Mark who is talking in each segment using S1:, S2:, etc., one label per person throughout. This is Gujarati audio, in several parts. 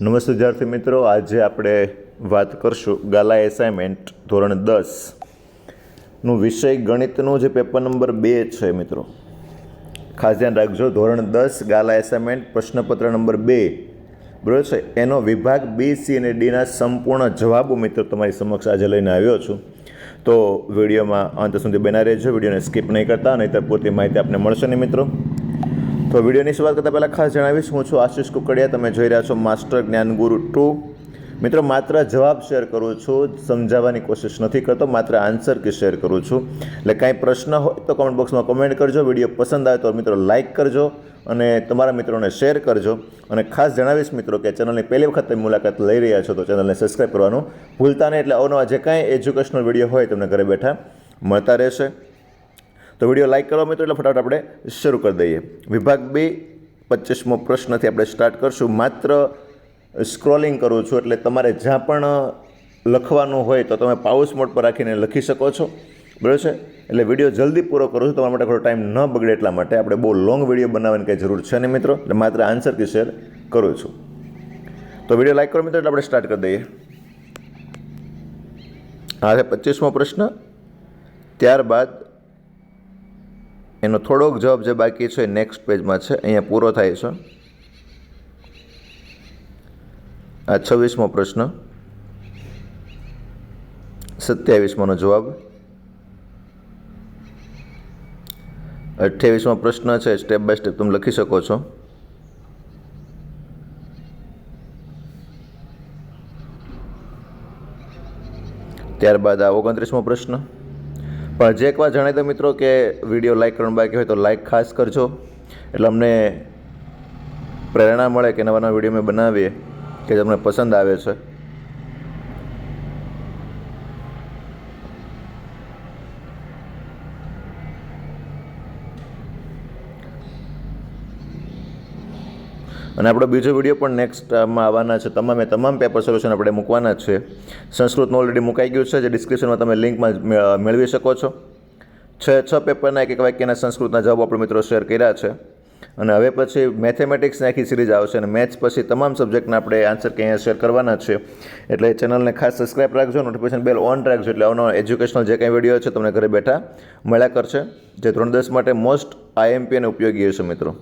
S1: નમસ્તે વિદ્યાર્થી મિત્રો, આજે આપણે વાત કરશું ગાલા એસાઇનમેન્ટ ધોરણ દસનું વિષય ગણિતનું જે પેપર નંબર બે છે મિત્રો. ખાસ ધ્યાન રાખજો, ધોરણ દસ ગાલા એસાઇનમેન્ટ પ્રશ્નપત્ર નંબર બે. બરાબર છે? એનો વિભાગ બી સી અને ડીના સંપૂર્ણ જવાબો મિત્રો તમારી સમક્ષ આજે લઈને આવ્યો છું. તો વિડીયોમાં અંત સુધી બના રહેજો, વિડીયોને સ્કીપ નહીં કરતા, નહીંતર પૂરતી માહિતી આપને મળશે નહીં મિત્રો. તો વિડીયોની શરૂઆત કરતાં પહેલાં ખાસ જણાવીશ. હું છું આશીષ કુકડિયા. તમે જોઈ રહ્યા છો માસ્ટર જ્ઞાનગુરુ ટુ. મિત્રો, માત્ર જવાબ શેર કરું છું, સમજાવવાની કોશિશ નથી કરતો, માત્ર આન્સર કે શેર કરું છું. એટલે કાંઈ પ્રશ્ન હોય તો કમેન્ટ બોક્સમાં કમેન્ટ કરજો, વીડિયો પસંદ આવે તો મિત્રો લાઇક કરજો અને તમારા મિત્રોને શેર કરજો. અને ખાસ જણાવીશ મિત્રો કે ચેનલની પહેલી વખત તમે મુલાકાત લઈ રહ્યા છો તો ચેનલને સબસ્ક્રાઈબ કરવાનું ભૂલતા નહીં. એટલે અવનવા જે કાંઈ એજ્યુકેશનલ વીડિયો હોય તમને ઘરે બેઠા મળતા રહેશે. તો વીડિયો લાઇક કરવા મિત્રો, એટલે ફટાફટ આપણે શરૂ કરી દઈએ. વિભાગ બે પચીસમો પ્રશ્નથી આપણે સ્ટાર્ટ કરશું. માત્ર સ્ક્રોલિંગ કરું છું, એટલે તમારે જ્યાં પણ લખવાનું હોય તો તમે પાઉસ મોડ પર રાખીને લખી શકો છો. બરાબર છે? એટલે વીડિયો જલ્દી પૂરો કરું છું, તમારા માટે થોડો ટાઈમ ન બગડે એટલા માટે આપણે બહુ લોંગ વીડિયો બનાવવાની કંઈ જરૂર છે ને મિત્રો? એટલે માત્ર આન્સર કે શેર કરું છું. તો વીડિયો લાઇક કરો મિત્રો, એટલે આપણે સ્ટાર્ટ કરી દઈએ. હા, છે પચીસમો પ્રશ્ન. ત્યારબાદ એનો થોડોક જવાબ જે બાકી છે એ નેક્સ્ટ પેજમાં છે, અહીંયા પૂરો થાય છે. આ છવ્વીસમો પ્રશ્ન. સત્યાવીસમોનો જવાબ. અઠ્યાવીસમો પ્રશ્ન છે સ્ટેપ બાય સ્ટેપ તમે લખી શકો છો. ત્યારબાદ આ ઓગણત્રીસમો પ્રશ્ન. પણ જે એકવાર જણાવી દો મિત્રો કે વીડિયો લાઇક કરવાનું બાકી હોય તો લાઇક ખાસ કરજો. એટલે અમને પ્રેરણા મળે કે નવા નવા વીડિયો અમે બનાવીએ, કે તમને પસંદ આવે છે. અને આપણો બીજો વીડિયો પણ નેક્સ્ટમાં આવવાના છે. તમામે તમામ પેપર સોલ્યુશન આપણે મૂકવાના છે. સંસ્કૃતનું ઓલરેડી મુકાઈ ગયું છે. જે ડિસ્ક્રિપ્શનમાં તમે લિંકમાં મેળવી શકો છો. છ છ પેપરના એક એક વાક્યના સંસ્કૃતના જવાબ આપણે મિત્રો શેર કર્યા છે. અને હવે પછી મેથેમેટિક્સની આખી સિરીઝ આવશે અને મેથ્સ પછી તમામ સબ્જેક્ટના આપણે આન્સર કે અહીંયા શેર કરવાના છે. એટલે ચેનલને ખાસ સબસ્ક્રાઇબ રાખજો નોટિફિકેશન બેલ ઓન રાખજો, એટલે આવનો એજ્યુકેશનલ જે કંઈ વીડિયો છે, તમને ઘરે બેઠા મળ્યા કરશે. જે ધોરણ દસ માટે મોસ્ટ આઈએમપી અને ઉપયોગી હશે મિત્રો.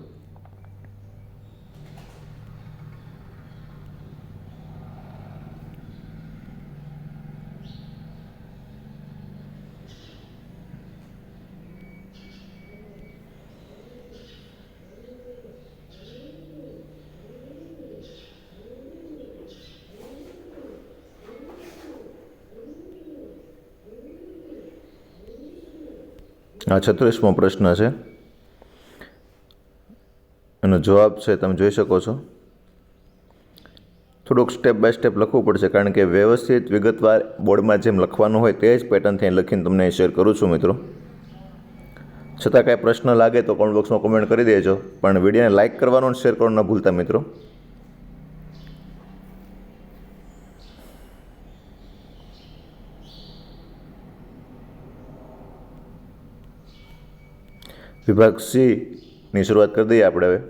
S1: આ છત્રીસમો પ્રશ્ન છે. એનો જવાબ છે, તમે જોઈ શકો છો. થોડુંક સ્ટેપ બાય સ્ટેપ લખવું પડશે, કારણ કે વ્યવસ્થિત વિગતવાર બોર્ડમાં જેમ લખવાનું હોય તે જ પેટર્નથી લખીને તમને શેર કરું છું મિત્રો. છતાં કાંઈ પ્રશ્ન લાગે તો કોમેન્ટ બોક્સમાં કોમેન્ટ કરી દેજો, પણ વિડીયોને લાઇક કરવાનું શેર કરવાનું ન ભૂલતા મિત્રો. વિભાગ સીની શરૂઆત કરી દઈએ આપણે હવે.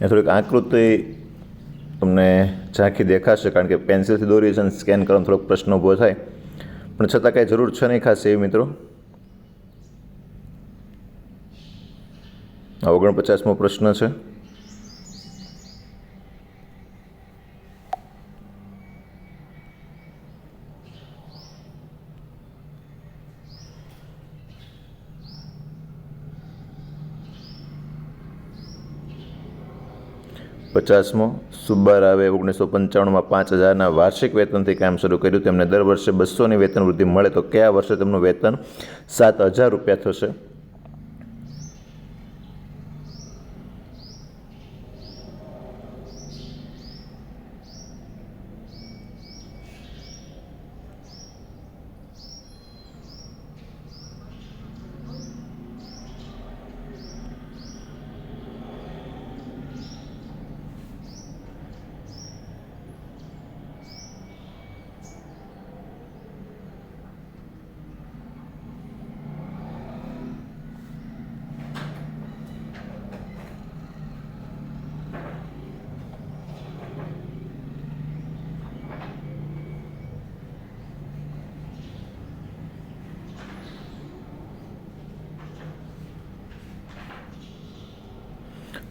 S1: એ થોડીક આકૃતિ તમને ઝાંખી દેખાશે, કારણ કે પેન્સિલથી દોરી છે અને સ્કેન કરવાનો થોડોક પ્રશ્ન ઊભો થાય. પણ છતાં કાંઈ જરૂર છે નહીં ખાસ એવી મિત્રો. આ ઓગણપચાસમો પ્રશ્ન છે. પચાસમો, સુબ્બારાવે ઓગણીસો પંચાણુંમાં પાંચ હજારના વાર્ષિક વેતનથી કામ શરૂ કર્યું. તેમને દર વર્ષે બસોની વેતન વૃદ્ધિ મળે તો કયા વર્ષે તેમનું વેતન સાત હજાર રૂપિયા થશે?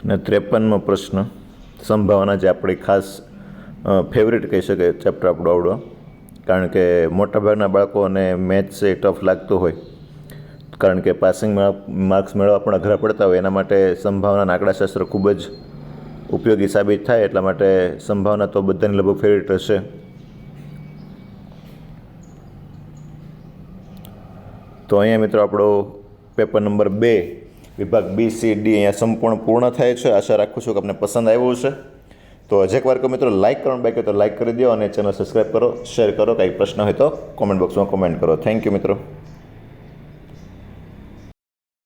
S1: અને ત્રેપનમો પ્રશ્ન. સંભાવના જે આપણી ખાસ ફેવરેટ કહી શકાય ચેપ્ટર આપણું આવડો. કારણ કે મોટાભાગના બાળકોને મેથ્સ એ ટફ લાગતું હોય. કારણ કે પાસિંગ માર્ક્સ મેળવવા પણ અઘરા પડતા હોય. એના માટે સંભાવના આંકડાશાસ્ત્ર ખૂબ જ ઉપયોગી સાબિત થાય. એટલા માટે સંભાવના તો બધાની લગભગ ફેવરેટ હશે. તો અહીંયા મિત્રો આપણો પેપર નંબર બે. વિભાગ બી સી ડી અહીંયા સંપૂર્ણ પૂર્ણ થાય છે. આશા રાખું છું કે આપને પસંદ આવ્યું છે તો હજેક વાર કહો મિત્રો લાઇક કરવાનું બાકી તો લાઇક કરી દો અને ચેનલ સબસ્ક્રાઈબ કરો શેર કરો. કંઈ પ્રશ્ન હોય તો કોમેન્ટ બોક્સમાં કોમેન્ટ કરો. થેન્ક યુ મિત્રો.